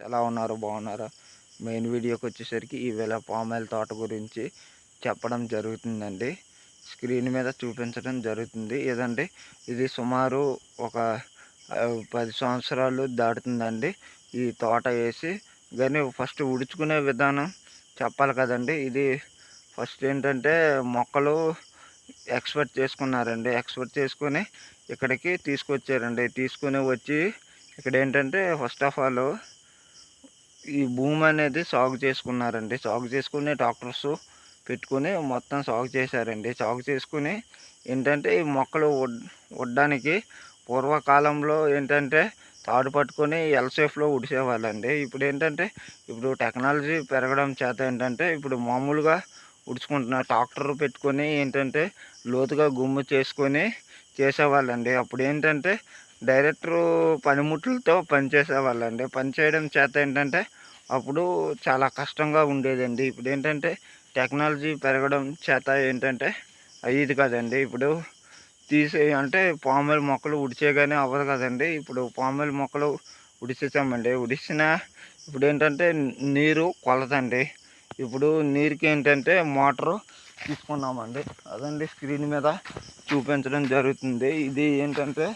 ఎలా ఉన్నారు బాగున్నారా? మెయిన్ వీడియోకి వచ్చేసరికి ఈవేళ పామాయిల్ తోట గురించి చెప్పడం జరుగుతుందండి. స్క్రీన్ మీద చూపించడం జరుగుతుంది. ఏదంటే ఇది సుమారు ఒక పది సంవత్సరాలు దాటుతుందండి ఈ తోట వేసి. కానీ ఫస్ట్ ఉడుచుకునే విధానం చెప్పాలి కదండి. ఇది ఫస్ట్ ఏంటంటే మొక్కలు ఎక్స్పర్ట్ చేసుకున్నారండి. ఎక్స్పర్ట్ చేసుకొని ఇక్కడికి తీసుకొచ్చారండి. తీసుకొని వచ్చి ఇక్కడ ఏంటంటే ఫస్ట్ ఆఫ్ ఆల్ ఈ భూమి అనేది సాగు చేసుకున్నారండి. సాగు చేసుకుని డాక్టర్స్ పెట్టుకుని మొత్తం సాగు చేశారండి. సాగు చేసుకుని ఏంటంటే ఈ మొక్కలు ఉడ్డానికి పూర్వకాలంలో ఏంటంటే తాడు పట్టుకొని ఎల్ షేప్లో ఉడిసేవాళ్ళండి. ఇప్పుడు ఏంటంటే ఇప్పుడు టెక్నాలజీ పెరగడం చేత ఏంటంటే ఇప్పుడు మామూలుగా ఉడుచుకుంటున్నారు ట్రాక్టర్ పెట్టుకొని ఏంటంటే లోతుగా గుమ్ము చేసుకొని చేసేవాళ్ళండి. అప్పుడు ఏంటంటే డైరెక్టర్ పనిముట్లతో పని చేసేవాళ్ళండి పనిచేయడం చేత ఏంటంటే అప్పుడు చాలా కష్టంగా ఉండేదండి. ఇప్పుడు ఏంటంటే టెక్నాలజీ పెరగడం చేత ఏంటంటే అయ్యేది కదండి. ఇప్పుడు తీసే అంటే పాముల మొక్కలు ఉడిచేగానే అవ్వదు కదండి. ఇప్పుడు పాముల మొక్కలు ఉడిచేసామండి ఉడిసిన ఇప్పుడు ఏంటంటే నీరు కొలతండి ఇప్పుడు నీరుకి ఏంటంటే మోటారు తీసుకున్నామండి. అదండి స్క్రీన్ మీద చూపించడం జరుగుతుంది. ఇది ఏంటంటే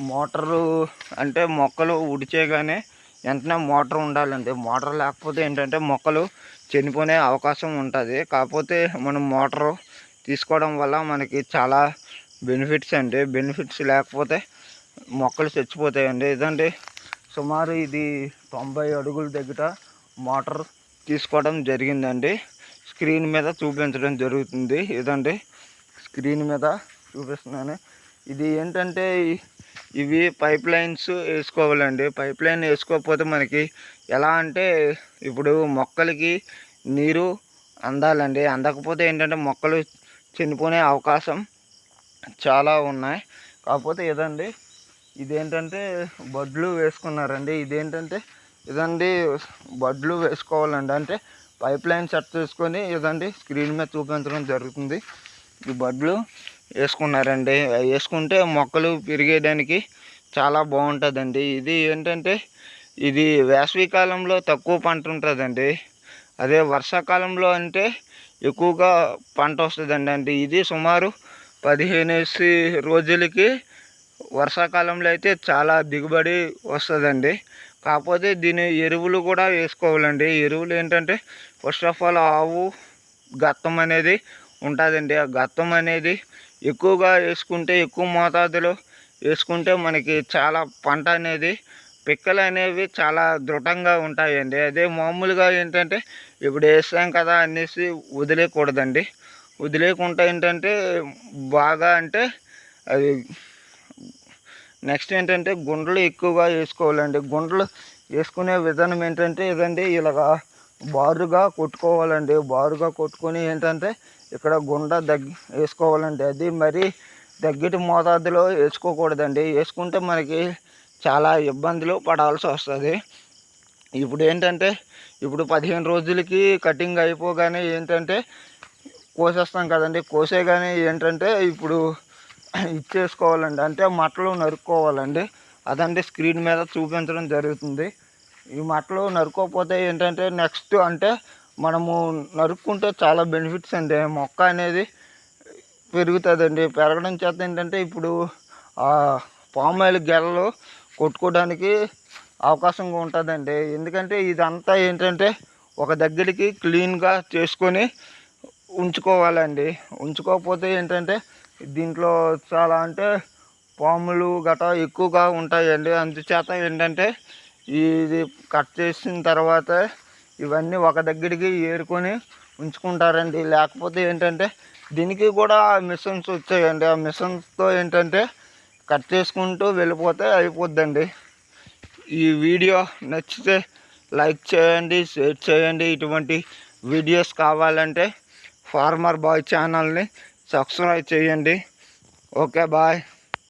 మోటారు అంటే మొక్కలు ఉడిచేయగానే వెంటనే మోటార్ ఉండాలండి. మోటార్ లేకపోతే ఏంటంటే మొక్కలు చనిపోయే అవకాశం ఉంటుంది. కాకపోతే మనం మోటారు తీసుకోవడం వల్ల మనకి చాలా బెనిఫిట్స్ అండి. బెనిఫిట్స్ లేకపోతే మొక్కలు చచ్చిపోతాయండి. ఇదండి సుమారు ఇది తొంభై అడుగుల దగ్గర మోటార్ తీసుకోవడం జరిగిందండి. స్క్రీన్ మీద చూపించడం జరుగుతుంది. ఇదండి స్క్రీన్ మీద చూపిస్తున్నాను. ఇది ఏంటంటే ఇవి పైప్ లైన్స్ వేసుకోవాలండి. పైప్ లైన్ వేసుకోకపోతే మనకి ఎలా అంటే ఇప్పుడు మొక్కలకి నీరు అందాలండి. అందకపోతే ఏంటంటే మొక్కలు చనిపోయే అవకాశం చాలా ఉన్నాయి. కాకపోతే ఇదండి ఇదేంటంటే బడ్లు వేసుకున్నారండి. ఇదేంటంటే ఇదండి బడ్లు వేసుకోవాలండి. అంటే పైప్ లైన్ సెట్ చేసుకొని ఇదండి స్క్రీన్ మీద చూపించడం జరుగుతుంది. ఈ బడ్లు వేసుకున్నారండి. వేసుకుంటే మొక్కలు పెరిగేయడానికి చాలా బాగుంటుందండి. ఇది ఏంటంటే ఇది వేసవి కాలంలో తక్కువ పంట ఉంటుందండి. అదే వర్షాకాలంలో అంటే ఎక్కువగా పంట వస్తుందండి. అంటే ఇది సుమారు పదిహేను రోజులకి వర్షాకాలంలో అయితే చాలా దిగుబడి వస్తుందండి. కాకపోతే దీని ఎరువులు కూడా వేసుకోవాలండి. ఎరువులు ఏంటంటే ఫస్ట్ ఆఫ్ ఆల్ ఆవు గత్తం అనేది ఉంటుందండి. ఆ గత్తం అనేది ఎక్కువగా వేసుకుంటే ఎక్కువ మోతాదులో వేసుకుంటే మనకి చాలా పంట అనేది పిక్కలు అనేవి చాలా దృఢంగా ఉంటాయండి. అదే మామూలుగా ఏంటంటే ఇప్పుడు వేస్తాం కదా అనేసి వదిలేయకూడదండి. వదిలేయకుండా ఏంటంటే బాగా అంటే అది నెక్స్ట్ ఏంటంటే గుండ్రలు ఎక్కువగా వేసుకోవాలండి. గుండ్రలు వేసుకునే విధానం ఏంటంటే ఇదండి ఇలాగా బారుగా కొట్టుకోవాలండి. బారుగా కొట్టుకొని ఏంటంటే ఇక్కడ గుండ దగ్గ వేసుకోవాలండి. అది మరి దగ్గటి మోతాదులో వేసుకోకూడదండి. వేసుకుంటే మనకి చాలా ఇబ్బందులు పడాల్సి వస్తుంది. ఇప్పుడు ఏంటంటే ఇప్పుడు పదిహేను రోజులకి కటింగ్ అయిపోగానే ఏంటంటే కోసేస్తాం కదండి. కోసేగానే ఏంటంటే ఇప్పుడు ఇచ్చేసుకోవాలండి. అంటే మట్టలు నరుక్కోవాలండి. అదంటే స్క్రీన్ మీద చూపించడం జరుగుతుంది. ఈ మట్టలు నరుక్కోకపోతే ఏంటంటే నెక్స్ట్ అంటే మనము నరుక్కుంటే చాలా బెనిఫిట్స్ అండి. మొక్క అనేది పెరుగుతుందండి. పెరగడం చేత ఏంటంటే ఇప్పుడు పామాయిల్ గెలలు కొట్టుకోవడానికి అవకాశంగా ఉంటుందండి. ఎందుకంటే ఇదంతా ఏంటంటే ఒక దగ్గరికి క్లీన్గా చేసుకొని ఉంచుకోవాలండి. ఉంచుకోకపోతే ఏంటంటే దీంట్లో చాలా అంటే పాములు గట్రా ఎక్కువగా ఉంటాయండి. అందుచేత ఏంటంటే ఇది కట్ చేసిన తర్వాత ఇవన్నీ ఒక దగ్గరికి ఏరుకొని ఉంచుకుంటారండి. లేకపోతే ఏంటంటే దీనికి కూడా మిషన్స్ వచ్చాయండి. ఆ మిషన్స్తో ఏంటంటే కట్ చేసుకుంటూ వెళ్ళిపోతే అయిపోద్దండి. ఈ వీడియో నచ్చితే లైక్ చేయండి షేర్ చేయండి. ఇటువంటి వీడియోస్ కావాలంటే ఫార్మర్ బాయ్ ఛానల్ని సబ్స్క్రైబ్ చేయండి. Okay bye